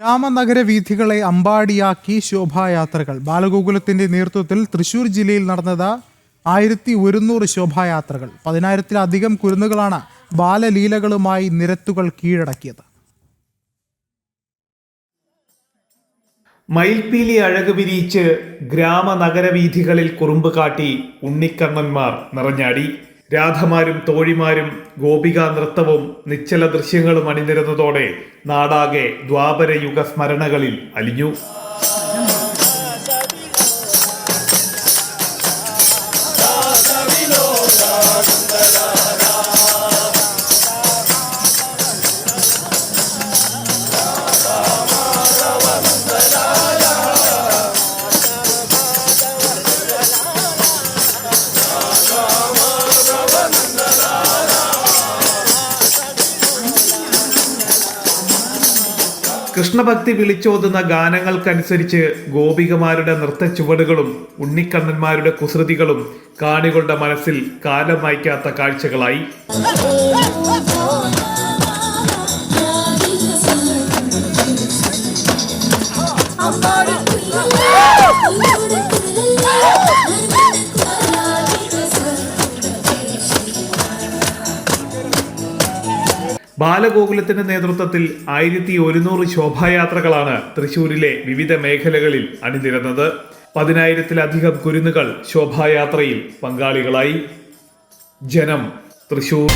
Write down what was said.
ഗ്രാമനഗര വീഥികളെ അമ്പാടിയാക്കി ശോഭായാത്രകൾ. ബാലഗോകുലത്തിന്റെ നേതൃത്വത്തിൽ തൃശൂർ ജില്ലയിൽ നടന്നത് ആയിരത്തി ഒരുന്നൂറ് ശോഭായാത്രകൾ. പതിനായിരത്തിലധികം കുരുന്നുകളാണ് ബാലലീലകളുമായി നിരത്തുകൾ കീഴടക്കിയത്. മയിൽപ്പീലി അഴക് വിരിയിച്ച് ഗ്രാമനഗരവീഥികളിൽ കുറുമ്പ് കാട്ടി ഉണ്ണിക്കണ്ണന്മാർ നിറഞ്ഞാടി. രാധമാരും തോഴിമാരും ഗോപികാ നൃത്തവും നിശ്ചല ദൃശ്യങ്ങളും അണിനിരുന്നതോടെ നാടാകെ ദ്വാപരയുഗ സ്മരണകളിൽ അലിഞ്ഞു. കൃഷ്ണഭക്തി വിളിച്ചോതുന്ന ഗാനങ്ങൾക്കനുസരിച്ച് ഗോപികമാരുടെ നൃത്ത ചുവടുകളും ഉണ്ണിക്കണ്ണന്മാരുടെ കുസൃതികളും കാണികളുടെ മനസ്സിൽ കാലം വായിക്കാത്ത കാഴ്ചകളായി. ബാലഗോകുലത്തിന്റെ നേതൃത്വത്തിൽ ആയിരത്തി ഒരുന്നൂറ് ശോഭായാത്രകളാണ് തൃശൂരിലെ വിവിധ മേഖലകളിൽ അണിനിരന്നത്. പതിനായിരത്തിലധികം കുരുന്നുകൾ ശോഭായാത്രയിൽ പങ്കാളികളായി. ജനം തൃശൂർ.